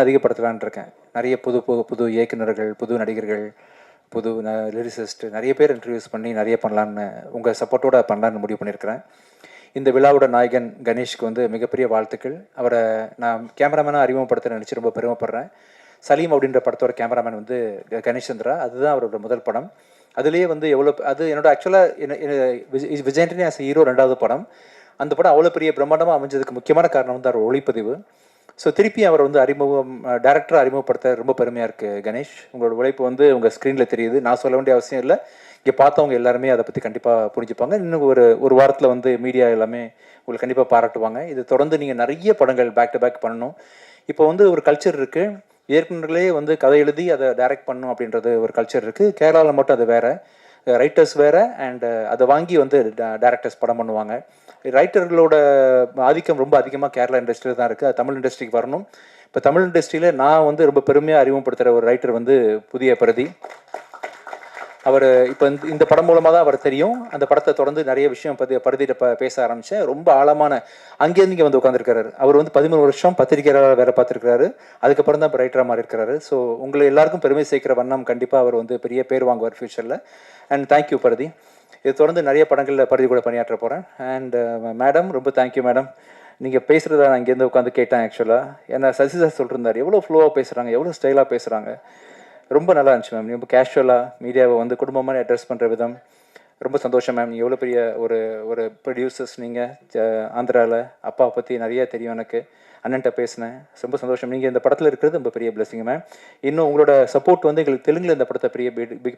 அதிகப்படுத்தலான் இருக்கேன் நிறைய புது புது புது இயக்குநர்கள் புது நடிகர்கள் புது லிரிசிஸ்ட் நிறைய பேர் இன்ட்ரடியூஸ் பண்ணி நிறைய பண்ணலான்னு உங்கள் சப்போர்ட்டோட பண்ணலான்னு முடிவு பண்ணியிருக்கிறேன். இந்த விழாவோட நாயகன் கணேஷ்க்கு வந்து மிகப்பெரிய வாழ்த்துக்கள். அவரை நான் கேமராமேனாக அறிமுகப்படுத்த நினச்சி ரொம்ப பெருமைப்படுறேன். சலீம் அப்படின்ற படத்தோட கேமராமேன் வந்து கணேஷ் சந்திரா. அதுதான் அவரோட முதல் படம். அதுலேயே வந்து எவ்வளோ அது என்னோட ஆக்சுவலாக விஜயண்டனி ஆஸ் ஹீரோ ரெண்டாவது படம். அந்த படம் அவ்வளோ பெரிய பிரம்மாண்டமாக அமைஞ்சதுக்கு முக்கியமான காரணம் வந்து அவர் ஒளிப்பதிவு. ஸோ திருப்பி அவர் வந்து அறிமுகம் டேரக்டராக அறிமுகப்படுத்த ரொம்ப பெருமையாக இருக்குது கணேஷ். உங்களோட உழைப்பு வந்து உங்கள் ஸ்க்ரீனில் தெரியுது. நான் சொல்ல வேண்டிய அவசியம் இல்லை. இங்கே பார்த்தவங்க எல்லாருமே அதை பற்றி கண்டிப்பாக புரிஞ்சுப்பாங்க. இன்னும் ஒரு ஒரு வாரத்தில் வந்து மீடியா எல்லாமே உங்களுக்கு கண்டிப்பாக பாராட்டுவாங்க. இது தொடர்ந்து நீங்கள் நிறைய படங்கள் பேக் டு பேக் பண்ணணும். இப்போ வந்து ஒரு கல்ச்சர் இருக்குது இயக்குனர்களே வந்து கதை எழுதி அதை டைரக்ட் பண்ணும் அப்படின்றது ஒரு கல்ச்சர் இருக்குது கேரளாவில் மட்டும் அது வேறு. ரைட்டர்ஸ் வேறு அண்ட் அதை வாங்கி வந்து டேரக்டர்ஸ் படம் பண்ணுவாங்க. ரைட்டர்களோட ஆதிக்கம் ரொம்ப அதிகமாக கேரளா இண்டஸ்ட்ரியில் தான் இருக்குது தமிழ் இண்டஸ்ட்ரிக்கு வரணும். இப்போ தமிழ் இண்டஸ்ட்ரியில் நான் வந்து ரொம்ப பெருமையாக அறிமுகப்படுத்துகிற ஒரு ரைட்டர் வந்து புதிய பிரதி. அவர் இப்போ இந்த இந்த படம் மூலமாக தான் அவர் தெரியும். அந்த படத்தை தொடர்ந்து நிறைய விஷயம் பதி பருதிட்ட பேச ஆரம்பித்தேன் ரொம்ப ஆழமான அங்கேருந்து இங்கே வந்து உட்காந்துருக்காரு அவர் வந்து பதிமூணு வருஷம் பத்திரிகையாளர் வேறு பார்த்துருக்காரு அதுக்கப்புறம் தான் இப்போ ரைட்டராக மாறி இருக்கிறாரு ஸோ உங்களை எல்லாருக்கும் பெருமை சேர்க்கிற வண்ணம் கண்டிப்பாக அவர் வந்து பெரிய பேர் வாங்குவார் ஃபியூச்சரில் அண்ட் தேங்க்யூ பரதி. இது தொடர்ந்து நிறைய படங்களில் பருதி கூட பணியாற்ற போகிறேன் அண்ட் மேடம் ரொம்ப தேங்க்யூ மேடம் நீங்கள் பேசுகிறத நான் இங்கேருந்து உட்காந்து கேட்டேன் ஆக்சுவலாக ஏன்னா சசி சார் சொல்லிருந்தார் எவ்வளோ ஃப்ளோவாக பேசுகிறாங்க எவ்வளோ ஸ்டைலாக பேசுகிறாங்க ரொம்ப நல்லா இருந்துச்சு மேம் ரொம்ப கேஷுவலாக மீடியாவை வந்து குடும்பமாக அட்ரஸ் பண்ணுற விதம் ரொம்ப சந்தோஷம் மேம் எவ்வளோ பெரிய ஒரு ஒரு ப்ரொடியூசர்ஸ் நீங்கள் ஆந்திராவில் அப்பாவை பற்றி நிறைய தெரியும் எனக்கு. அண்ணன்ட்ட பேசினேன். ரொம்ப சந்தோஷம். நீங்கள் இந்த படத்தில் இருக்கிறது ரொம்ப பெரிய பிளஸிங் மேம் இன்னும் உங்களோட சப்போர்ட் வந்து எங்களுக்கு தெலுங்கில் இந்த படத்தை பெரிய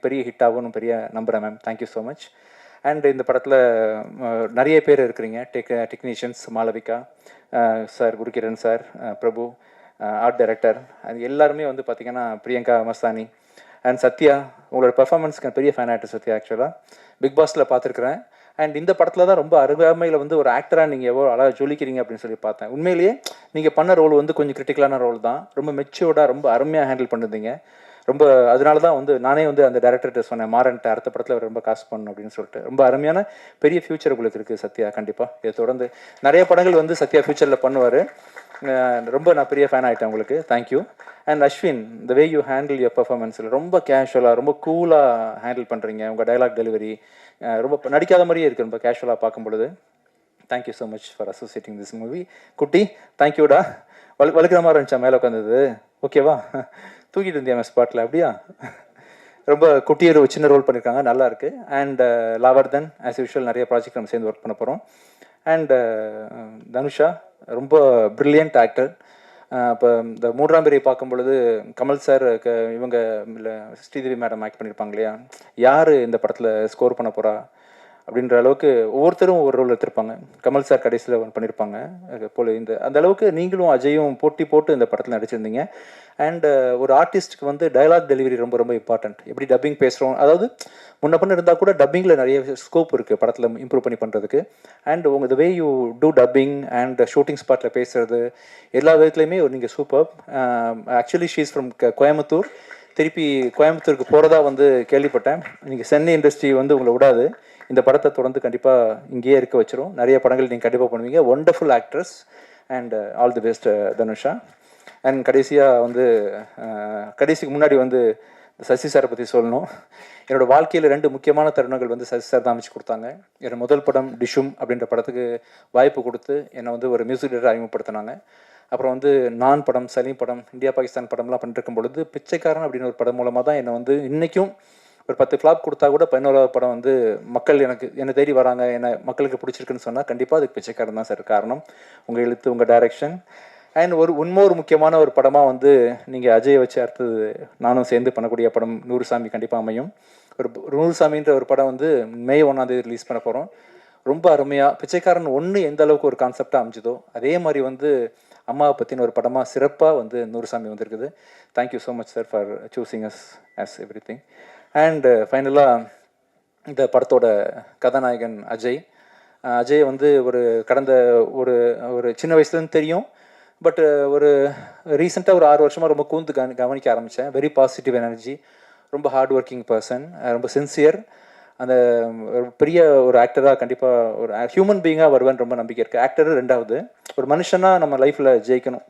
பெரிய ஹிட் ஆகும்னு பெரிய நம்புகிறேன் ma'am thank you so much and இந்த படத்தில் நிறைய பேர் இருக்கிறீங்க. Tech technicians Malavika sir Gurukiran sir Prabhu. Art director அது எல்லாருமே வந்து பார்த்தீங்கன்னா பிரியங்கா மஸ்தானி அண்ட் சத்யா உங்களோட பெர்ஃபார்மன்ஸ்க்கு பெரிய ஃபேன் ஆக்டர் சத்யா ஆக்சுவலாக பிக் பாஸில் பார்த்துருக்குறேன் அண்ட் இந்த படத்தில் தான் ரொம்ப அருகாமையில் வந்து ஒரு ஆக்டராக நீங்கள் எவ்வளோ அழகாக ஜொலிக்கிறீங்க அப்படின்னு சொல்லி பார்த்தேன். உண்மையிலேயே நீங்கள் பண்ண ரோல் வந்து கொஞ்சம் கிரிட்டிக்கலான ரோல் தான். ரொம்ப மெச்சூர்டாக ரொம்ப அருமையாக ஹேண்டில் பண்ணிருந்தீங்க. ரொம்ப அதனால தான் வந்து நானே வந்து அந்த டேரக்டர்கிட்ட சொன்னேன் மாறன்ட்ட அடுத்த படத்தில் அவர் ரொம்ப காசு பண்ணணும் அப்படின்னு சொல்லிட்டு. ரொம்ப அருமையான பெரிய ஃபியூச்சர் உங்களுக்கு இருக்குது சத்யா கண்டிப்பாக இதை தொடர்ந்து நிறைய படங்கள் வந்து சத்யா ஃபியூச்சரில் பண்ணுவார். ரொம்ப நான் பெரிய ஃபேன் ஆகிட்டேன் உங்களுக்கு. Thank you and Ashwin the way you handle your பர்ஃபார்மன்ஸில் ரொம்ப கேஷுவலாக ரொம்ப கூலாக ஹேண்டில் பண்ணுறீங்க உங்கள் டைலாக் டெலிவரி ரொம்ப நடிக்காத மாதிரியே இருக்குது ரொம்ப கேஷுவலாக பார்க்கும் பொழுது. Thank you so much for associating this movie குட்டி தேங்க்யூடா வலு வலுக்கிற மாதிரி இருந்துச்சா? மேலே உட்காந்தது ஓகேவா தூக்கிட்டு இருந்தியா ஸ்பாட்டில் அப்படியா? ரொம்ப குட்டியர் ஒரு சின்ன ரோல் பண்ணியிருக்காங்க நல்லா இருக்குது அண்ட் லாவர்தன் ஆஸ் யூஷுவல் நிறைய ப்ராஜெக்ட் நம்ம சேர்ந்து ஒர்க் பண்ண போகிறோம் அண்ட் uh, தனுஷா ரொம்ப ப்ரில்லியன்ட் ஆக்டர் இப்போ இந்த மூன்றாம் பிரிவை பார்க்கும் பொழுது கமல் சார் இவங்க இல்லை ஸ்ரீதேவி மேடம் ஆக்ட் பண்ணியிருப்பாங்க இல்லையா? யார் இந்த படத்தில் ஸ்கோர் பண்ண போகிறா அப்படின்ற அளவுக்கு ஒவ்வொருத்தரும் ஒவ்வொரு ரோல் எடுத்திருப்பாங்க. கமல் சார் கடைசியில் ஒன்று பண்ணியிருப்பாங்க அது போல இந்த அந்த அளவுக்கு நீங்களும் அஜயும் போட்டி போட்டு இந்த படத்தில் நடிச்சிருந்தீங்க. அண்ட் ஒரு ஆர்டிஸ்ட்டுக்கு வந்து டயலாக் டெலிவரி ரொம்ப ரொம்ப இம்பார்ட்டன்ட் எப்படி டப்பிங் பேசுகிறோம் அதாவது முன்ன பண்ண இருந்தால் கூட டப்பிங்கில் நிறைய ஸ்கோப் இருக்குது படத்தில் இம்ப்ரூவ் பண்ணி பண்ணுறதுக்கு அண்ட் உங்கள் the way you do dubbing and shooting ஸ்பாட்டில் பேசுறது எல்லா விதத்துலையுமே நீங்கள் super actually she's from Coimbatore. திருப்பி கோயம்புத்தூருக்கு போகிறதா வந்து கேள்விப்பட்டேன். நீங்கள் சென்னை இண்டஸ்ட்ரி வந்து உங்களை விடாது. இந்த படத்தை தொடர்ந்து கண்டிப்பாக இங்கேயே இருக்க வச்சிரும். நிறைய படங்கள் நீங்கள் கண்டிப்பாக பண்ணுவீங்க. Wonderful actress and all the best Dhanusha. And கடைசியாக வந்து uh, கடைசிக்கு முன்னாடி வந்து சசி சாரை பற்றி சொல்லணும். என்னோடய வாழ்க்கையில் ரெண்டு முக்கியமான தருணங்கள் வந்து சசி சார் தான் அமைச்சு கொடுத்தாங்க. என்னோட முதல் படம் டிஷும் அப்படின்ற படத்துக்கு வாய்ப்பு கொடுத்து என்னை வந்து ஒரு மியூசிக் டேரக்டர் அறிமுகப்படுத்தினாங்க. அப்புறம் வந்து நான் படம் சலீம் படம் இந்தியா பாகிஸ்தான் படம்லாம் பண்ணிருக்கும் பொழுது பிச்சைக்காரன் அப்படின்னு ஒரு படம் மூலமாக தான் என்னை வந்து இன்றைக்கும் ஒரு பத்து ஃப்ளாப் கொடுத்தா கூட பதினோராவது படம் வந்து மக்கள் எனக்கு என்னை தேடி வராங்க என்னை மக்களுக்கு பிடிச்சிருக்குன்னு சொன்னால் கண்டிப்பாக அதுக்கு பிச்சைக்காரன் தான் சார் காரணம். உங்கள் எழுத்து உங்கள் டைரக்ஷன் அண்ட் ஒரு இன்னொரு முக்கியமான ஒரு படமாக வந்து நீங்கள் அஜய் வச்சு அடுத்தது நானும் சேர்ந்து பண்ணக்கூடிய படம் நூறு சாமி கண்டிப்பாக அமையும். ஒரு ஒரு நூறு சாமின்ற ஒரு படம் வந்து மே ஒன்றாந்தேதி ரிலீஸ் பண்ண போகிறோம் ரொம்ப அருமையாக பிச்சைக்காரன் ஒன்று எந்த அளவுக்கு ஒரு கான்செப்டாக அமைஞ்சதோ அதே மாதிரி வந்து அம்மாவை பற்றின ஒரு படமாக சிறப்பாக வந்து நூறுசாமி வந்திருக்குது. Thank you so much sir for choosing us as everything and ஃபைனலாக uh, இந்த படத்தோட கதாநாயகன் அஜய். அஜய் வந்து ஒரு கடந்த ஒரு ஒரு சின்ன வயசுலேருந்து தெரியும். பட் ஒரு ரீசெண்டாக ஒரு ஆறு வருஷமாக ரொம்ப கூந்து கவனி கவனிக்க ஆரம்பித்தேன் வெரி பாசிட்டிவ் எனர்ஜி ரொம்ப ஹார்ட் ஒர்க்கிங் பர்சன் ரொம்ப சின்சியர் அந்த ஒரு பெரிய ஒரு ஆக்டராக கண்டிப்பாக ஒரு ஹியூமன் பீயிங்காக வருவேன் ரொம்ப நம்பிக்கை இருக்குது ஆக்டர் ரெண்டாவது ஒரு மனுஷனாக நம்ம லைஃப்பில் ஜெயிக்கணும்.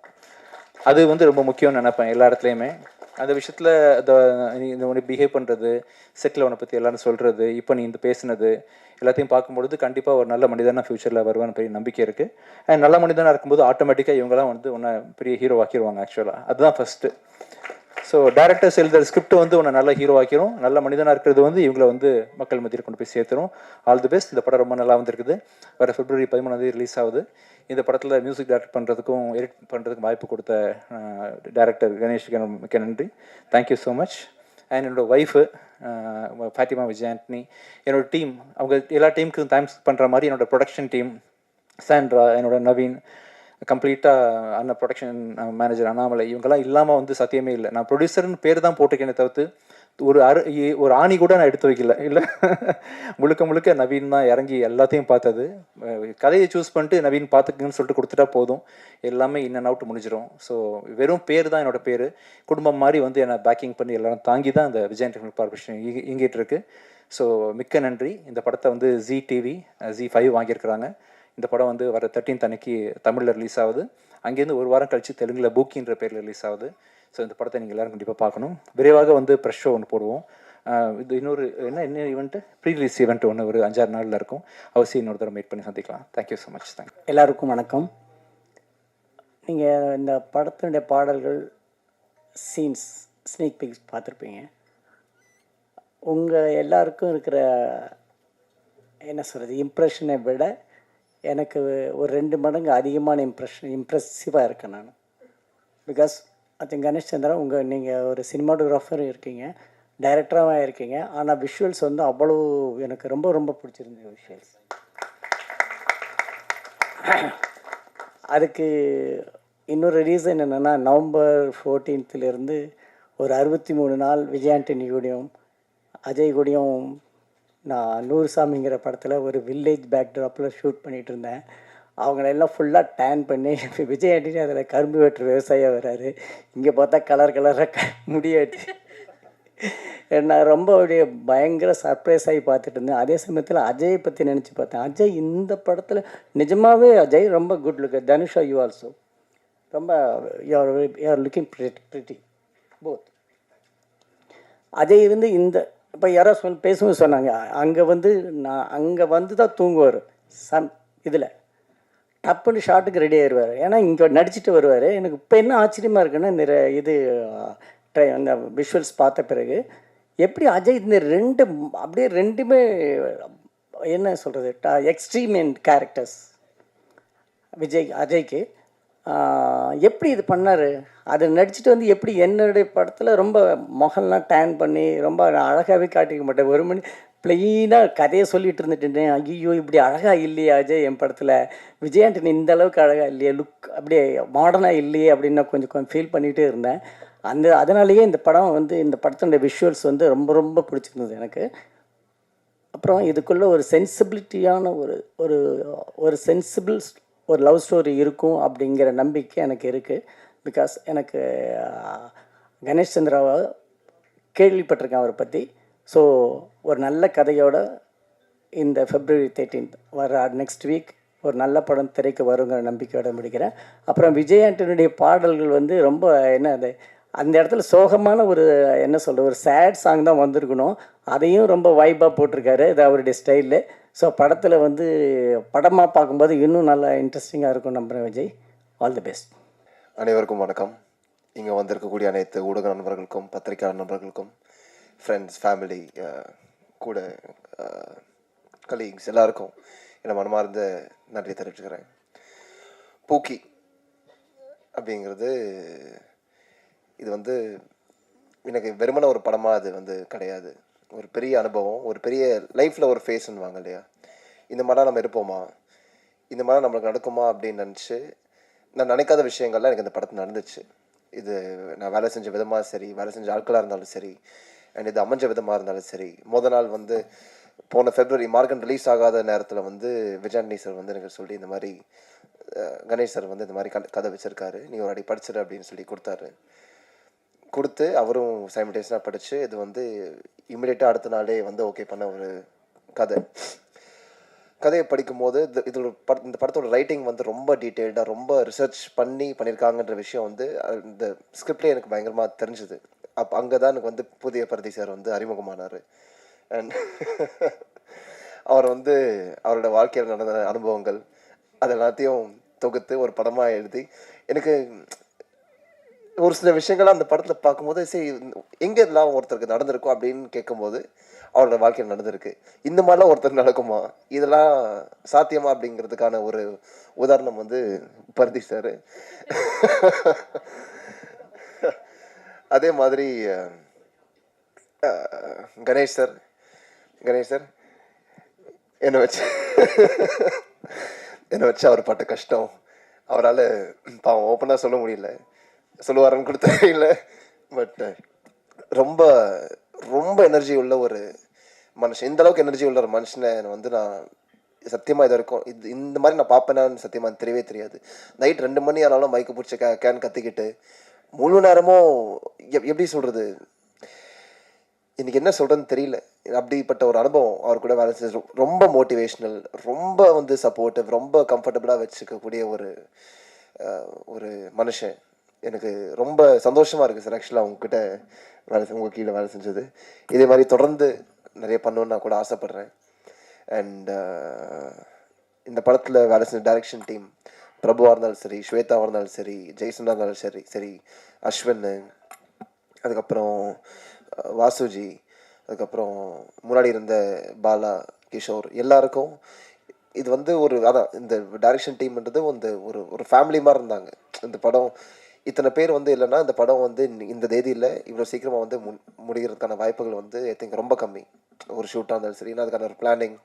அது வந்து ரொம்ப முக்கியம்னு நினைப்பேன் எல்லா இடத்துலையுமே. அந்த விஷயத்தில் இந்த உன்னை பிஹேவ் பண்ணுறது செட்டில் உன்னை பற்றி எல்லாரும் சொல்கிறது இப்போ நீ இந்த பேசுனது எல்லாத்தையும் பார்க்கும்பொழுது கண்டிப்பாக ஒரு நல்ல மனிதனாக ஃப்யூச்சரில் வருவான்னு பெரிய நம்பிக்கை இருக்குது அண்ட் நல்ல மனிதனாக இருக்கும்போது ஆட்டோமேட்டிக்காக இவங்கெல்லாம் வந்து உன்னை பெரிய ஹீரோ ஆக்கிடுவாங்க ஆக்சுவலாக அதுதான் ஃபஸ்ட்டு ஸோ டேரக்டர்ஸ் எழுதுற ஸ்கிரிப்ட் வந்து உன்னை நல்ல ஹீரோ ஆக்கிரும். நல்ல மனிதனாக இருக்கிறது வந்து இவங்களை வந்து மக்கள் மத்தியில் கொண்டு போய் சேர்த்துரும். ஆல் தி பெஸ்ட் இந்த படம் ரொம்ப நல்லா வந்திருக்குது. வர பிப்ரவரி பதிமூணாந்தேதி ரிலீஸ் ஆகுது. இந்த படத்தில் மியூசிக் டேரக்ட் பண்ணுறதுக்கும் எடிட் பண்ணுறதுக்கும் வாய்ப்பு கொடுத்த டேரக்டர் கணேஷ்க்கு மிக்க நன்றி. Thank you so much and என்னோடய ஒய்ஃபு ஃபாத்திமா விஜய் ஆண்டனி என்னோட டீம் அவங்க எல்லா டீமுக்கும் தேங்க்ஸ் பண்ணுற மாதிரி என்னோடய ப்ரொடக்ஷன் டீம் சாண்ட்ரா என்னோட நவீன் கம்ப்ளீட்டாக அண்ணா ப்ரொடக்ஷன் மேனேஜர் அண்ணாமலை இவங்கெல்லாம் இல்லாமல் வந்து சத்தியமே இல்லை. நான் ப்ரொடியூசர்னு பேர் தான் போட்டிருக்கேனே தவிர்த்து ஒரு அரு இ- ஒரு ஆணி கூட நான் எடுத்து வைக்கல. இல்லை. முழுக்க முழுக்க நவீன் தான் இறங்கி எல்லாத்தையும் பார்த்தது. கதையை சூஸ் பண்ணிட்டு நவீன் பார்த்துக்குங்கன்னு சொல்லிட்டு கொடுத்துட்டா போதும். எல்லாமே இன் அண்ட் அவுட் முடிஞ்சிடும் ஸோ வெறும் பேர் தான் என்னோட பேர். குடும்பம் மாதிரி வந்து என்னை பேக்கிங் பண்ணி எல்லாரும் தாங்கி தான் இந்த விஜய் டெக்னிக் கார்பரேஷன் இயங்கிட்டு இருக்கு. ஸோ மிக்க நன்றி. இந்த படத்தை வந்து ஜி டிவி ஜி ஃபைவ் வாங்கியிருக்கிறாங்க. இந்த படம் வந்து வர தேர்ட்டீன்த் அன்னைக்கு தமிழில் ரிலீஸ் ஆகுது. அங்கேருந்து ஒரு வாரம் கழித்து தெலுங்கில் பூக்கின்ற பேரில் ரிலீஸ் ஆகுது. ஸோ இந்த படத்தை நீங்கள் எல்லோரும் கண்டிப்பாக பார்க்கணும். விரைவாக வந்து ப்ரெஷ் ஷோ ஒன்று போடுவோம். இது இன்னொரு என்ன என்ன ஈவெண்ட்டு ப்ரீ ரிலீஸ் ஈவெண்ட் ஒன்று ஒரு அஞ்சாறு நாளில் இருக்கும். அவசியம் இன்னொரு தடவை மீட் பண்ணி சந்திக்கலாம். தேங்க்யூ ஸோ மச் தேங்க் எல்லாருக்கும் வணக்கம். நீங்கள் இந்த படத்தினுடைய பாடல்கள் சீன்ஸ் ஸ்னேக் பிக்ஸ் பார்த்துருப்பீங்க. உங்கள் எல்லாருக்கும் இருக்கிற என்ன சொல்கிறது இம்ப்ரெஷனை விட எனக்கு ஒரு ரெண்டு மடங்கு அதிகமான இம்ப்ரெஷன் இம்ப்ரெசிவாக இருக்கேன் நான். பிகாஸ் ஐ கணேஷ் சந்திரா உங்கள் நீங்கள் ஒரு சினிமாட்டோகிராஃபரும் இருக்கீங்க டைரக்டராகவும் இருக்கீங்க ஆனால் விஷுவல்ஸ் வந்து அவ்வளோ எனக்கு ரொம்ப ரொம்ப பிடிச்சிருந்தது விஷுவல்ஸ் அதுக்கு இன்னொரு ரீசன் என்னென்னா நவம்பர் ஃபோர்டீன்த்துலேருந்து ஒரு அறுபத்தி மூணு நாள் விஜய் ஆண்டனி கூடயும் அஜய் கூடயும் நான் நூறு சாமிங்கிற படத்தில் ஒரு வில்லேஜ் பேக்ட்ராப்பில் ஷூட் பண்ணிகிட்டு இருந்தேன். அவங்களெல்லாம் ஃபுல்லாக டேன் பண்ணி விஜய் ஆண்டனி அதில் கரும்பு வெட்டுற விவசாயம் வராரு. இங்கே பார்த்தா கலர் கலராக முடியாது நான் ரொம்ப அப்படியே பயங்கர சர்ப்ரைஸ் ஆகி பார்த்துட்டு இருந்தேன். அதே சமயத்தில் அஜயை பற்றி நினச்சி பார்த்தேன். அஜய் இந்த படத்தில் நிஜமாகவே அஜய் ரொம்ப good look Dhanusha you also ரொம்ப you're you're looking pretty both Ajay வந்து இந்த இப்போ யாரோ சொல் பேசும்போது சொன்னாங்க அங்கே வந்து நான் அங்கே வந்து தான் தூங்குவார். சம் இதில். டப்புன்னு ஷாட்டுக்கு ரெடி ஆயிடுவார் ஏன்னா இங்கே நடிச்சுட்டு வருவார். எனக்கு இப்போ என்ன ஆச்சரியமாக இருக்குன்னா இந்த இது ட்ரை அந்த விஷுவல்ஸ் பார்த்த பிறகு எப்படி அஜய் இந்த ரெண்டு அப்படியே ரெண்டுமே என்ன சொல்கிறது எக்ஸ்ட்ரீம் அண்ட் கேரக்டர்ஸ் விஜய் அஜய்க்கு. எப்படி இது பண்ணார்? அதை நடிச்சுட்டு வந்து எப்படி என்னுடைய படத்தில் ரொம்ப முகம்லாம் டேன் பண்ணி ரொம்ப அழகாகவே காட்டிக்க மாட்டேன். ஒரு மணி பிளெயினாக கதையை சொல்லிட்டு இருந்துட்டு ஐயோ இப்படி அழகாக இல்லையா அஜய் என் படத்தில்? விஜய் ஆண்டனி இந்த அளவுக்கு அழகாக இல்லையே லுக் அப்படியே மாடர்னாக இல்லையே அப்படின்னு கொஞ்சம் கொஞ்சம் ஃபீல் பண்ணிகிட்டே இருந்தேன். அந்த அதனாலேயே இந்த படம் வந்து இந்த படத்தினுடைய விஷுவல்ஸ் வந்து ரொம்ப ரொம்ப பிடிச்சிருந்தது எனக்கு. அப்புறம் இதுக்குள்ளே ஒரு சென்சிபிலிட்டியான ஒரு ஒரு ஒரு சென்சிபிள் ஒரு லவ் ஸ்டோரி இருக்கும் அப்படிங்கிற நம்பிக்கை எனக்கு இருக்குது பிகாஸ் எனக்கு கணேஷ் சந்திராவை கேள்விப்பட்டிருக்கேன் அவரை பற்றி ஸோ ஒரு நல்ல கதையோட இந்த ஃபெப்ரவரி தேர்ட்டீன்த் வர நெக்ஸ்ட் வீக் ஒரு நல்ல படம் திரைக்கு வருங்கிற நம்பிக்கையோட முடிக்கிறேன். அப்புறம் விஜய் பாடல்கள் வந்து ரொம்ப என்ன அது அந்த இடத்துல சோகமான ஒரு என்ன சொல்கிறது ஒரு சேட் சாங் தான் வந்திருக்கணும். அதையும் ரொம்ப வைப்பாக போட்டிருக்காரு. இது அவருடைய ஸ்டைலு ஸோ படத்தில் வந்து படமாக பார்க்கும்போது இன்னும் நல்லா இன்ட்ரெஸ்டிங்காக இருக்கும் நம்புகிறேன் விஜய். ஆல் தி பெஸ்ட் அனைவருக்கும் வணக்கம். இங்கே வந்திருக்கக்கூடிய அனைத்து ஊடக நண்பர்களுக்கும் பத்திரிகையாளர் நண்பர்களுக்கும் ஃப்ரெண்ட்ஸ் ஃபேமிலி கூட கலீக்ஸ் எல்லாருக்கும் என்னை மனமார்ந்த நன்றி தெரிவிச்சுக்கிறேன். பூக்கி அப்படிங்கிறது இது வந்து எனக்கு வெறுமன ஒரு படமாக அது வந்து கிடையாது. ஒரு பெரிய அனுபவம் ஒரு பெரிய லைஃப்பில் ஒரு ஃபேஸ்ன்னுவாங்க இல்லையா? இந்த மாதிரிலாம் நம்ம இருப்போமா? இந்த மாதிரி நம்மளுக்கு நடக்குமா அப்படின்னு நினச்சி நான் நினைக்காத விஷயங்கள்லாம் எனக்கு இந்த படத்தில் நடந்துச்சு. இது நான் வேலை செஞ்ச விதமாக சரி வேலை செஞ்ச ஆட்களாக இருந்தாலும் சரி அண்ட் இது அமைஞ்ச விதமாக இருந்தாலும் சரி மொதல் நாள் வந்து போன ஃபெப்ரவரி மார்க்கன் ரிலீஸ் ஆகாத நேரத்தில் வந்து விஜயாண்டி சார் வந்து எனக்கு சொல்லி இந்த மாதிரி கணேஷ் சார் வந்து இந்த மாதிரி கதை- கதை நீ ஒரு அடி படிச்சிரு அப்படின்னு சொல்லி கொடுத்தாரு. கொடுத்து அவரும் சைமல்டேஷனாக படித்து இது வந்து இமிடியேட்டாக அடுத்த நாளே வந்து ஓகே பண்ண ஒரு கதை. கதையை படிக்கும்போது இது இதோட பட இந்த படத்தோட ரைட்டிங் வந்து ரொம்ப டீட்டெயில்டாக ரொம்ப ரிசர்ச் பண்ணி பண்ணியிருக்காங்கன்ற விஷயம் வந்து இந்த ஸ்கிரிப்ட்லேயே எனக்கு பயங்கரமாக தெரிஞ்சுது. அப்போ அங்கே தான் எனக்கு வந்து புதிய பரதி சார் வந்து அறிமுகமானார். அண்ட் அவர் வந்து அவரோட வாழ்க்கையில் நடந்த அனுபவங்கள் அது எல்லாத்தையும் தொகுத்து ஒரு படமாக எழுதி எனக்கு ஒரு சில விஷயங்கள்லாம் அந்த படத்தில் பார்க்கும்போது சரி எங்கே இதெல்லாம் ஒருத்தருக்கு நடந்திருக்கும் அப்படின்னு கேட்கும்போது அவரோட வாழ்க்கையில் நடந்திருக்கு. இந்த மாதிரிலாம் ஒருத்தர் நடக்குமா? இதெல்லாம் சாத்தியமா அப்படிங்கிறதுக்கான ஒரு உதாரணம் வந்து பரதி சார். அதே மாதிரி கணேஷ் சார். கணேஷ் சார் என்னை வச்சு என்னை வச்சு அவர் பட்ட கஷ்டம் அவரால் பாவம் ஓப்பனாக சொல்ல முடியல. சொல்லுவாருன்னு கொடுத்த தெரியல. பட் uh, ரொம்ப ரொம்ப எனர்ஜி உள்ள ஒரு மனுஷன். இந்த அளவுக்கு எனர்ஜி உள்ள ஒரு மனுஷனை வந்து நான் சத்தியமாக இது வரைக்கும் இது இந்த மாதிரி நான் பார்ப்பேனான்னு சத்தியமாக தெரியவே தெரியாது. நைட் ரெண்டு மணி ஆனாலும் மைக்கு பிடிச்ச கே கேன் கத்திக்கிட்டு முழு நேரமும் எப்- எப்படி சொல்கிறது இன்னைக்கு என்ன சொல்கிறேன்னு தெரியல. அப்படிப்பட்ட ஒரு அனுபவம் அவர் கூட வேலை செஞ்சு ரொம்ப மோட்டிவேஷ்னல் ரொம்ப வந்து சப்போர்ட்டிவ் ரொம்ப கம்ஃபர்டபுளாக வச்சுக்கக்கூடிய ஒரு ஒரு மனுஷன். எனக்கு ரொம்ப சந்தோஷமாக இருக்குது சார். ஆக்சுவலாக உங்ககிட்ட வேலை உங்கள் கீழே வேலை செஞ்சது. இதே மாதிரி தொடர்ந்து நிறைய பண்ணணும்னு நான் கூட ஆசைப்பட்றேன். அண்ட் uh, இந்த படத்தில் வேலை செஞ்ச டைரக்ஷன் டீம் பிரபுவாக இருந்தாலும் சரி ஸ்வேதாவாக இருந்தாலும் சரி ஜெய்சனாக இருந்தாலும் சரி சரி அஸ்வின் அதுக்கப்புறம் வாசுஜி அதுக்கப்புறம் முன்னாடி இருந்த பாலா கிஷோர் எல்லாருக்கும் இது வந்து ஒரு அதான் இந்த டைரக்ஷன் டீம்ன்றது வந்து ஒரு ஒரு ஃபேமிலி மாதிரி இருந்தாங்க. இந்த படம் இத்தனை பேர் வந்து இல்லைன்னா இந்த படம் வந்து இந்த தேதியில் இவ்வளோ சீக்கிரமாக வந்து முன் முடிகிறதுக்கான வாய்ப்புகள் வந்து ஐ திங்க் ரொம்ப கம்மி. ஒரு ஷூட்டாக இருந்தாலும் சரி ஏன்னா அதுக்கான ஒரு பிளானிங்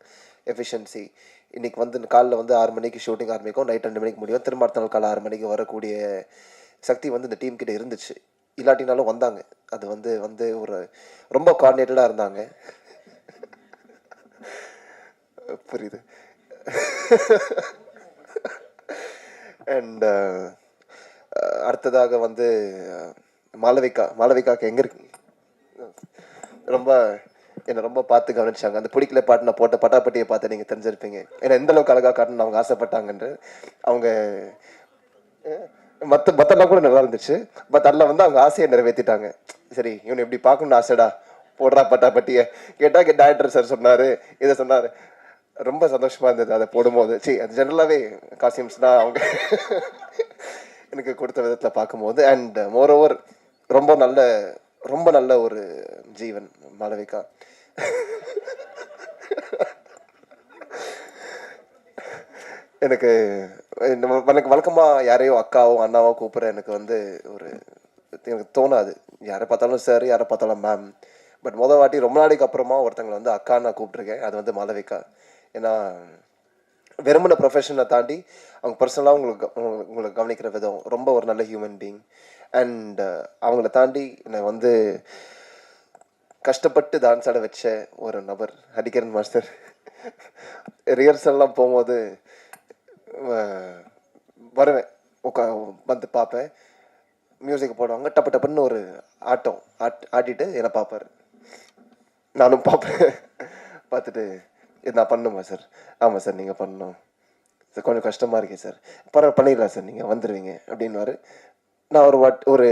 எஃபிஷியன்சி இன்னைக்கு வந்து காலைல வந்து ஆறு மணிக்கு ஷூட்டிங் ஆரம்பிக்கும் நைட் ரெண்டு மணிக்கு முடியும். திரும்ப அடுத்த நாள் காலை ஆறு மணிக்கு வரக்கூடிய சக்தி வந்து இந்த டீம் கிட்ட இருந்துச்சு. இல்லாட்டினாலும் வந்தாங்க. அது வந்து வந்து ஒரு ரொம்ப கோஆர்டினேட்டடாக இருந்தாங்க. புரியுது. அண்ட் அடுத்ததாக வந்து மாலவிகா மாளவிகா மாளவிகாக்கு எங்கே இருக்கு? ரொம்ப என்னை ரொம்ப பார்த்து கவனிச்சாங்க. அந்த பிடிக்கல பாட்டு நான் போட்ட பட்டாப்பட்டியை பார்த்து நீங்கள் தெரிஞ்சிருப்பீங்க. ஏன்னா எந்த அளவுக்கு அழகாக காட்டணும்னு அவங்க ஆசைப்பட்டாங்கன்று அவங்க மற்ற மற்றெல்லாம் கூட நல்லா இருந்துச்சு. பட் அதில் வந்து அவங்க ஆசையை நிறைவேற்றிட்டாங்க சரி இவனை இப்படி பார்க்கணும்னு ஆசைடா. போடுறா பட்டாப்பட்டியை கேட்டால் டேரக்டர் சார் சொன்னார். இதை சொன்னார். ரொம்ப சந்தோஷமாக இருந்தது அதை போடும்போது. சரி அது ஜென்ரலாகவே காஸ்டியூம்ஸ் தான் அவங்க. எனக்கு கொடுத்த விதத்தில் பார்க்கும்போது அண்ட் மோர் ஓவர் ரொம்ப நல்ல ரொம்ப நல்ல ஒரு ஜீவன் மாளவிகா. எனக்கு எனக்கு வழக்கமாக யாரையோ அக்காவோ அண்ணாவோ கூப்பிட்ற எனக்கு வந்து ஒரு எனக்கு தோணாது. யாரை பார்த்தாலும் சார் யாரை பார்த்தாலும் மேம் பட் மொதல் வாட்டி ரொம்ப நாளைக்கு அப்புறமா ஒருத்தங்களை வந்து அக்கா நான் கூப்பிட்ருக்கேன் அது வந்து மாளவிகா. ஏன்னா வெறுமன ப்ரொஃபஷனை தாண்டி அவங்க பர்சனலாக உங்களுக்கு உங்களை கவனிக்கிற விதம் ரொம்ப ஒரு நல்ல ஹியூமன் பீயிங் அண்ட் அவங்கள தாண்டி என்னை வந்து கஷ்டப்பட்டு டான்ஸ் ஆட வச்ச ஒரு நபர் ஹரிகரன் மாஸ்டர். ரிஹர்சல்லாம் போகும்போது வருவேன் உட்கா வந்து பார்ப்பேன். மியூசிக் போடுவாங்க டப்பு டப்புன்னு ஒரு ஆட்டம் ஆட் ஆட்டிட்டு என்னை பார்ப்பார். நானும் பார்ப்பேன். பார்த்துட்டு இது நான் பண்ணுமா சார் ஆமாம் சார் நீங்கள் பண்ணணும். சார் கொஞ்சம் கஷ்டமாக இருக்கே சார் பரவாயில்ல பண்ணிடலாம் சார் நீங்கள் வந்துடுவீங்க அப்படின்னுவாரு. நான் ஒரு வாட் ஒரு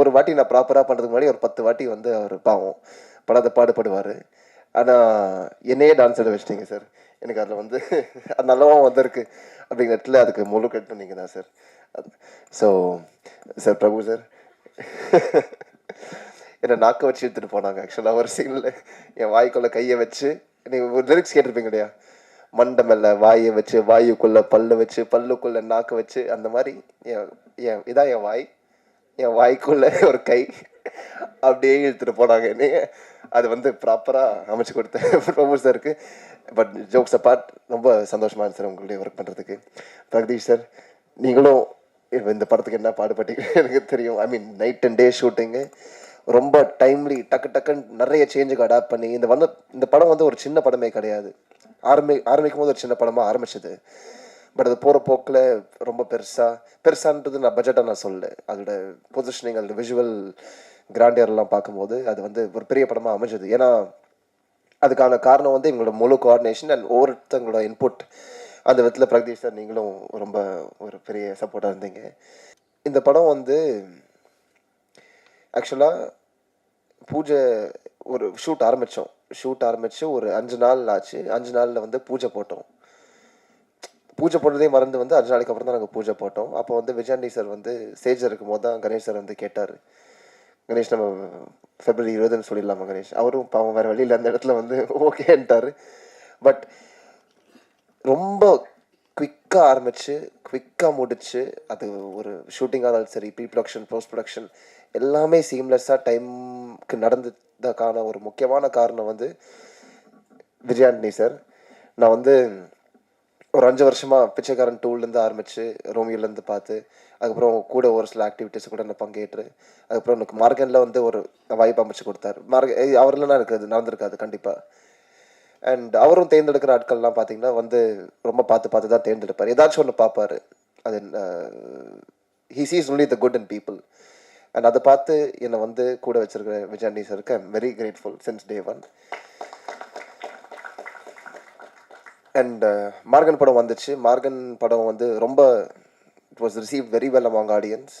ஒரு வாட்டி நான் ப்ராப்பராக பண்ணுறதுக்கு முன்னாடி ஒரு பத்து வாட்டி வந்து அவர் பாவம். படாத பாடுபடுவார். ஆனால் என்னையே டான்ஸ் ஆட வச்சிட்டிங்க சார் எனக்கு அதில் வந்து அது நல்லாவும் வந்திருக்கு. அப்படிங்கிற இடத்துல அதுக்கு முழு கட்டு நீங்கள் தான் sir so sir Prabhu sir என்னை நாக்க வச்சு எடுத்துகிட்டு போனாங்க ஆக்சுவலாக ஒரு சீனில் என் வாய்க்குள்ள கையை வச்சு நீங்கள் ஒரு லிரிக்ஸ் கேட்டிருப்பீங்க இல்லையா மண்டமெல்ல வாயை வச்சு வாயுக்குள்ள பல்லு வச்சு பல்லுக்குள்ள நாக்கு வச்சு அந்த மாதிரி என் என் இதான் என் வாய். என் வாய்க்குள்ள ஒரு கை. அப்படியே இழுத்துட்டு போனாங்க என்னைய. அது வந்து ப்ராப்பராக அமைச்சு கொடுத்தேன் தான் இருக்குது பட் ஜோக்ஸ் அப்பார்ட் ரொம்ப சந்தோஷமா இருந்துச்சு சார் உங்களுடைய ஒர்க் பண்ணுறதுக்கு பிரகதீஷ் சார் நீங்களும் இந்த படத்துக்கு என்ன பாடுபட்டீங்க எனக்கு தெரியும். I mean night and day shooting ரொம்ப டைம்லி டக்கு டக்குன்னு நிறைய சேஞ்சுக்கு அடாப்ட் பண்ணி இந்த வந்து இந்த படம் வந்து ஒரு சின்ன படமே கிடையாது. ஆரம்பி ஆரம்பிக்கும் போது ஒரு சின்ன படமாக ஆரம்பிச்சது. பட் அது போகிற போக்கில் ரொம்ப பெருசாக பெருசான்றது நான் பட்ஜெட்டாக நான் சொல்லல. அதோட பொசிஷனிங் அதோட விஷுவல் கிராண்டியர்லாம் பார்க்கும்போது அது வந்து ஒரு பெரிய படமாக அமைஞ்சது. ஏன்னா அதுக்கான காரணம் வந்து எங்களோட முழு கோஆர்டினேஷன் அண்ட் ஒவ்வொருத்தங்களோட இன்புட் அந்த விதத்தில் பிரகதீஷ் சார் நீங்களும் ரொம்ப ஒரு பெரிய சப்போர்ட்டாக இருந்தீங்க. இந்த படம் வந்து ஆக்சுவலாக பூஜை ஒரு ஷூட் ஆரம்பித்தோம் ஷூட் ஆரம்பித்து ஒரு அஞ்சு நாள் ஆச்சு. அஞ்சு நாளில் வந்து பூஜை போட்டோம். பூஜை போட்டதே மறந்து வந்து அஞ்சு நாளைக்கு அப்புறம் தான் நாங்கள் பூஜை போட்டோம். அப்போ வந்து விஜயாண்டி சார் வந்து ஸ்டேஜில் இருக்கும் போது தான் கணேஷ் சார் வந்து கேட்டார். கணேஷ் நம்ம ஃபெப்ரவரி இருபதுன்னு சொல்லிடலாமா கணேஷ்? அவரும் பாவம் வேறு வழியில் அந்த இடத்துல வந்து ஓகேன்ட்டார் பட் ரொம்ப குவிக்காக ஆரம்பித்து குவிக்காக முடித்து அது ஒரு ஷூட்டிங்காக இருந்தாலும் சரி ப்ரீ ப்ரொடக்ஷன் போஸ்ட் ப்ரொடக்ஷன் எல்லாமே சீம்லெஸ்ஸாக டைமுக்கு நடந்ததுக்கான ஒரு முக்கியமான காரணம் வந்து விஜயாண்டனி சார் நான் வந்து ஒரு அஞ்சு வருஷமாக பிச்சைக்காரன் டூல்லேருந்து ஆரம்பித்து ரோமியோலேருந்து பார்த்து அதுக்கப்புறம் கூட ஒரு சில ஆக்டிவிட்டீஸ் கூட நான் பங்கேற்று அதுக்கப்புறம் எனக்கு மார்கனில் வந்து ஒரு வாய்ப்பு அமைச்சு கொடுத்தாரு. மார்க அவர்லாம் இருக்காது நடந்திருக்காது கண்டிப்பாக அண்ட் அவரும் தேர்ந்தெடுக்கிற ஆட்கள்லாம் பார்த்தீங்கன்னா வந்து ரொம்ப பார்த்து பார்த்து தான் தேர்ந்தெடுப்பார். ஏதாச்சும் ஒன்று பார்ப்பாரு. அது he sees only the good and people and அதை பார்த்து என்னை வந்து கூட வச்சிருக்கிற விஜயாண்டி சாருக்கு I'm very grateful since day one and Maargan படம் வந்துச்சு. மார்கன் படம் வந்து ரொம்ப it was receive very well among audience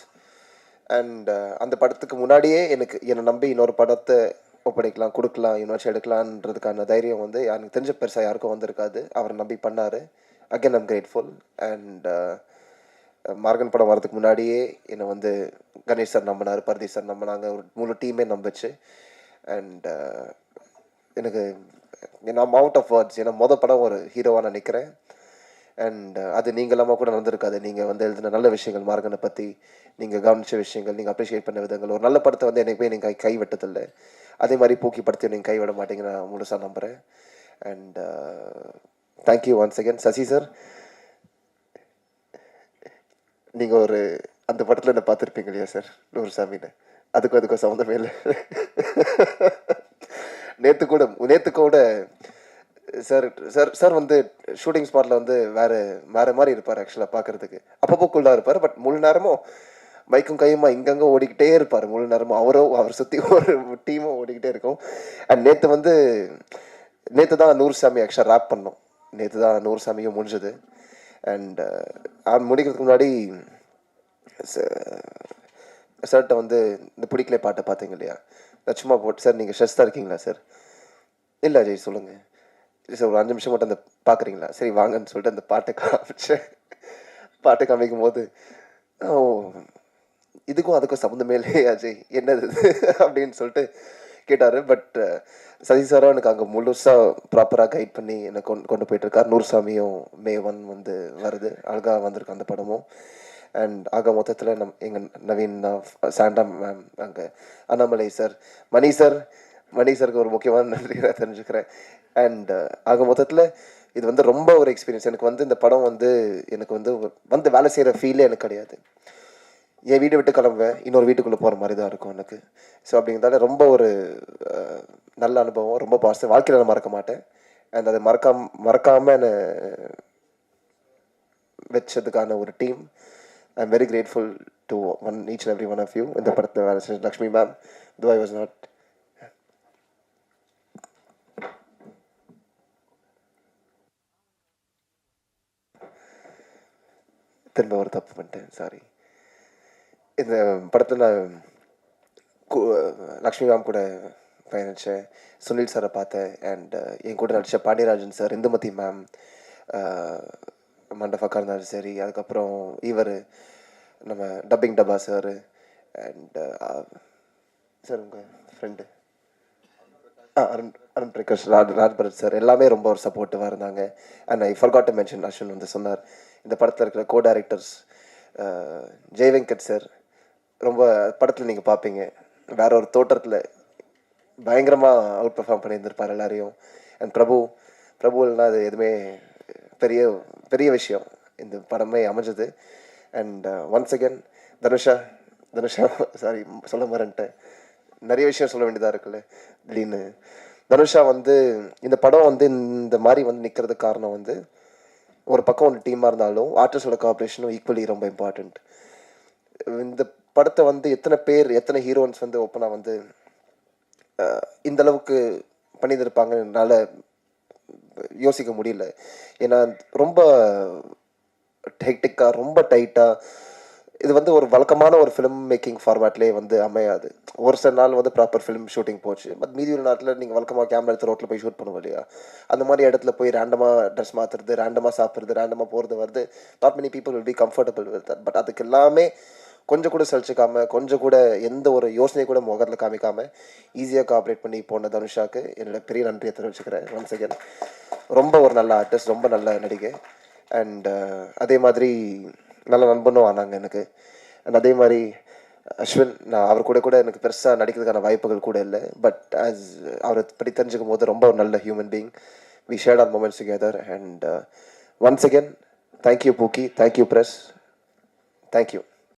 and அந்த படத்துக்கு முன்னாடியே எனக்கு என்னை நம்பி இன்னொரு படத்தை ஒப்படைக்கலாம் கொடுக்கலாம் இன்னொரு எடுக்கலான்றதுக்கான தைரியம் வந்து எனக்கு தெரிஞ்ச பெருசாக யாருக்கும் வந்திருக்காது. அவரை நம்பி பண்ணார். Again I'm grateful and Maargan படம் வரதுக்கு முன்னாடியே என்னை வந்து கணேஷ் சார் நம்பினார் பரதி சார் நம்பினாங்க ஒரு முழு டீமே நம்பிச்சு. அண்ட் uh, எனக்கு நான் அவுட் ஆஃப் வேர்ட்ஸ் ஏன்னா மொதல் படம் ஒரு ஹீரோவாக நான் நிற்கிறேன் அண்ட் uh, அது நீங்கள் கூட நடந்திருக்காது. நீங்கள் வந்து எழுதின நல்ல விஷயங்கள் மார்கனை பற்றி நீங்கள் கவனிச்ச விஷயங்கள் நீங்கள் அப்ரிஷியேட் பண்ண விதங்கள். ஒரு நல்ல படத்தை வந்து எனக்கு போய் நீங்கள் கை கைவிட்டதில்லை. அதே மாதிரி பூக்கி படத்தை நீங்கள் கைவிட மாட்டீங்க நான் முழுசாக நம்புகிறேன் and thank you uh, once again Sasi sir நீங்கள் ஒரு அந்த படத்தில் என்ன பார்த்துருப்பீங்க இல்லையா சார் நூறு சாமின்னு அதுக்கும் அதுக்கும் சம்மந்தமே இல்லை. நேற்று கூட நேற்று கூட சார் சார் சார் வந்து ஷூட்டிங் ஸ்பாட்டில் வந்து வேறு வேறு மாதிரி இருப்பார் ஆக்சுவலாக பார்க்குறதுக்கு. அப்பப்போ குள்ளாக இருப்பார் பட் முழு நேரமும் மைக்கும் கையுமா இங்கங்கே ஓடிக்கிட்டே இருப்பார். முழு நேரமும் அவரோ அவர் சுற்றி ஒரு டீமும் ஓடிக்கிட்டே இருக்கும். அண்ட் நேற்று வந்து நேற்று தான் நூறு சாமி ஆக்சுவலாக ரேப் பண்ணோம். நேற்று தான் நூறு சாமியும் முடிஞ்சது. அண்ட் uh, முடிக்கிறதுக்கு முன்னாடி சார்கிட்ட வந்து இந்த பிடிக்கல பாட்டை பார்த்தீங்க இல்லையா? நான் சும்மா போட்டு சார் நீங்கள் ஸ்ட்ரெஸ் தான் இருக்கீங்களா சார் இல்லை அஜய் சொல்லுங்கள் சார் ஒரு அஞ்சு நிமிஷம் மட்டும் அந்த பார்க்குறீங்களா? சரி வாங்கன்னு சொல்லிட்டு அந்த பாட்டை காமிச்சேன். பாட்டை காமிக்கும் போது ஓ இதுக்கும் அதுக்கும் சம்மந்தமே இல்லையே அஜய் என்னது அப்படின்னு சொல்லிட்டு கேட்டார் பட் சசி சாரும் எனக்கு அங்கே முழுசாக ப்ராப்பராக கைட் பண்ணி என்னை கொண்டு கொண்டு போயிட்டுருக்கார். நூறுசாமியும் மே ஒன் வந்து வருது. அழகாக வந்திருக்கு அந்த படமும். அண்ட் ஆக மொத்தத்தில் நம் எங்கள் நவீன் சாண்டா மேம் அங்கே அண்ணாமலை சார் மணி சார் மணி சாருக்கு ஒரு முக்கியமான நன்றி நான் தெரிஞ்சுக்கிறேன். அண்ட் ஆக மொத்தத்தில் இது வந்து ரொம்ப ஒரு எக்ஸ்பீரியன்ஸ் எனக்கு வந்து இந்த படம் வந்து எனக்கு வந்து வந்து வேலை செய்கிற ஃபீலே எனக்கு கிடையாது. என் வீடு விட்டு கிளம்புவேன் இன்னொரு வீட்டுக்குள்ளே போகிற மாதிரி தான் இருக்கும் எனக்கு. ஸோ அப்படிங்கிறதால ரொம்ப ஒரு நல்ல அனுபவம் ரொம்ப பாசிட்டிவ் வாழ்க்கையில் நான் மறக்க மாட்டேன். அண்ட் அதை மறக்காம மறக்காமல் என்னை வச்சதுக்கான ஒரு team I am very grateful to one each and every one of you இந்த படத்தில் வேலை செஞ்ச லக்ஷ்மி மேம் தோ ஐ வாஸ் நாட் திரும்ப ஒரு தப்பு பண்ணிட்டேன். சாரி இந்த படத்தில் நான் லக்ஷ்மி மேம் கூட பயணித்தேன் சுனில் சாரை பார்த்தேன் அண்ட் என் கூட நடித்த பாண்டியராஜன் சார் இந்துமதி மேம் மண்டபக்கா இருந்தாலும் சரி அதுக்கப்புறம் இவர் நம்ம டப்பிங் டப்பா சார் அண்ட் சார் உங்கள் ஃப்ரெண்டு ஆ அருண் அருண் பிரகாஷ் ராஜ் ராஜ்பரத் சார் எல்லாமே ரொம்ப ஒரு சப்போர்ட்டிவாக இருந்தாங்க. And I forgot to mention Ashwin வந்து சொன்னார் இந்த படத்தில் இருக்கிற co directors Jai Venkat sir ரொம்ப படத்தில் நீங்கள் பார்ப்பீங்க வேற ஒரு தோற்றத்தில் பயங்கரமாக அவுட் பெர்ஃபார்ம் பண்ணியிருந்திருப்பார் எல்லாரையும். அண்ட் பிரபு பிரபுல்னால் அது எதுவுமே பெரிய பெரிய விஷயம். இந்த படமே அமைஞ்சது. And once again Dhanusha Dhanusha sorry சொல்ல மாறேன்ட்டேன் நிறைய விஷயம் சொல்ல வேண்டியதாக இருக்குல்ல திடீர்னு. தனுஷா வந்து இந்த படம் வந்து இந்த மாதிரி வந்து நிற்கிறதுக்கு காரணம் வந்து ஒரு பக்கம் ஒரு டீமாக இருந்தாலும் ஆர்டிஸ்டோட காப்பரேஷனும் ஈக்குவலி ரொம்ப இம்பார்ட்டண்ட் இந்த படத்தை வந்து எத்தனை பேர் எத்தனை ஹீரோயின்ஸ் வந்து ஓப்பனாக வந்து இந்த அளவுக்கு பண்ணியிருந்திருப்பாங்க என்னால் யோசிக்க முடியல. ஏன்னா ரொம்ப ஹெக்டிக்காக ரொம்ப டைட்டாக இது வந்து ஒரு வழக்கமான ஒரு ஃபிலிம் மேக்கிங் ஃபார்மேட்லேயே வந்து அமையாது. ஒரு சில நாள் வந்து ப்ராப்பர் ஃபிலிம் ஷூட்டிங் போச்சு. பட் மீதி ஒரு நாட்டில் நீங்கள் வழக்கமாக கேமரா எடுத்து ரோட்டில் போய் ஷூட் பண்ணுவோம் இல்லையா? அந்த மாதிரி இடத்துல போய் ரேண்டமாக ட்ரெஸ் மாற்றுறது ரேண்டமாக சாப்பிட்றது ரேண்டமாக போகிறது வருது not many people will be comfortable with that but அதுக்கு எல்லாமே கொஞ்சம் கூட சலிச்சிக்காமல் கொஞ்சம் கூட எந்த ஒரு யோசனையை கூட முகத்தில் காமிக்காமல் ஈஸியாக காப்ரேட் பண்ணி போன தனுஷாக்கு என்னோட பெரிய நன்றியை தெரிவிச்சுக்கிறேன் ஒன்ஸ் செகண்ட் ரொம்ப ஒரு நல்ல ஆர்டிஸ்ட் ரொம்ப நல்ல நடிகை. அண்ட் அதே மாதிரி நல்ல நண்பனும் ஆனாங்க எனக்கு. அண்ட் அதே மாதிரி அஸ்வின் நான் அவர் கூட கூட எனக்கு பெருசாக நடிக்கிறதுக்கான வாய்ப்புகள் கூட இல்லை. பட் ஆஸ் அவரை பற்றி தெரிஞ்சுக்கும் போது ரொம்ப ஒரு நல்ல human being we shared our moments together and once again thank you pookie thank you press thank you